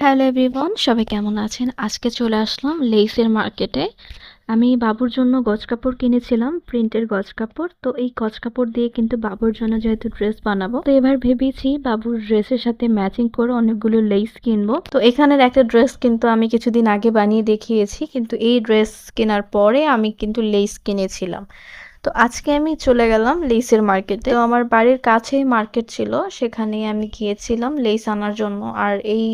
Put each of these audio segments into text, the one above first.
Hello everyone সবাই কেমন আছেন? আজকে চলে আসলাম লেইসের মার্কেটে আমি বাবুর জন্য গজ কাপড় কিনেছিলাম প্রিন্টের গজ কাপড়। তো এই গজ কাপড় দিয়ে কিন্তু বাবুর জন্য যেহেতু ড্রেস বানাবো, তো এবার ভেবেছি বাবুর ড্রেসের সাথে ম্যাচিং করে অনেকগুলো লেস কিনবো। তো এখানের একটা ড্রেস কিন্তু আমি কিছুদিন আগে বানিয়ে দেখিয়েছি, কিন্তু এই ড্রেস কেনার পরে আমি কিন্তু লেস কিনেছিলাম। তো আজকে আমি চলে গেলাম লেসের মার্কেটে তো আমার বাড়ির কাছেই মার্কেট ছিল সেখানে আমি গিয়েছিলাম লেস আনার জন্য। আর এই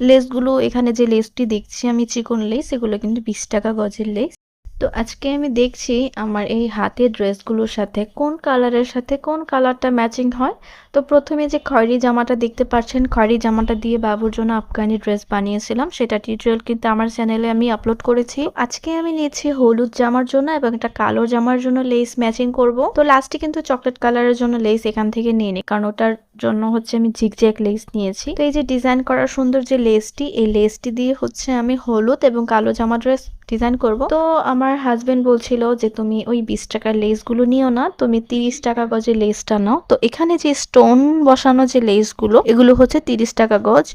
লেসগুলো এখানে যে লেসটি দেখছি আমি চিকন লেস এগুলো কিন্তু বিশ টাকা গজের লেস তো আজকে আমি দেখছি আমার এই হাতের ড্রেসগুলোর সাথে কোন কালারের সাথে কোন কালারটা ম্যাচিং হয়। তো প্রথমে যে খয়েরি জামাটা দেখতে পাচ্ছেন, খয়েরি জামাটা দিয়ে বাবুর জন্য আফগানি ড্রেস বানিয়েছিলাম। সেটা টিউটোরিয়াল কিন্তু আমার চ্যানেলে আমি আপলোড করেছি। আজকে আমি নিয়েছি হলুদ জামার জন্য এবং একটা কালো জামার জন্য লেস ম্যাচিং করব। তো লাস্টে কিন্তু চকলেট কালারের জন্য লেস এখান থেকে নিয়ে নিই কারণ ওটার জন্য হচ্ছে আমি ঝিকঝ্যাক লেস নিয়েছি। তো এই যে ডিজাইন করা সুন্দর যে লেসটি এই লেসটি দিয়ে হচ্ছে আমি হলুদ এবং কালো জামা ড্রেস ডিজাইন করব। তো আমার হাজবেন্ড বলছিল যে, তুমি ওই বিশ টাকার লেসগুলো নিও না, তুমি তিরিশ টাকা গজের লেসটা নাও। তো এখানে যে স্টোন বসানো যে লেসগুলো এগুলো হচ্ছে তিরিশ টাকা গজ।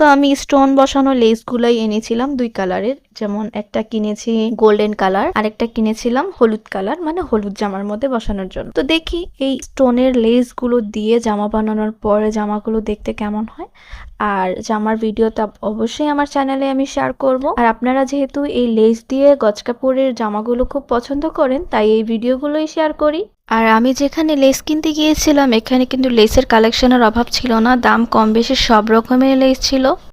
তো আমি স্টোন বসানো লেসগুলাই এনেছিলাম দুই কালারের যেমন একটা কিনেছি গোল্ডেন কালার আর একটা কিনেছিলাম হলুদ কালার মানে হলুদ জামার মধ্যে বসানোর জন্য। তো দেখি এই স্টোনের লেসগুলো দিয়ে জামা বানানোর পরে জামাগুলো দেখতে কেমন হয়। আর জামার ভিডিওটা অবশ্যই আমার চ্যানেলে আমি শেয়ার করব। আর আপনারা যেহেতু এই লেস দিয়ে গজ কাপড়ের জামাগুলো খুব পছন্দ করেন, তাই এই ভিডিওগুলোই শেয়ার করি। আর আমি যেখানে লেস কিনতে গিয়েছিলাম, এখানে কিন্তু লেসের কালেকশনের অভাব ছিল না, দাম কম বেশি, সব রকমের লেস ছিল।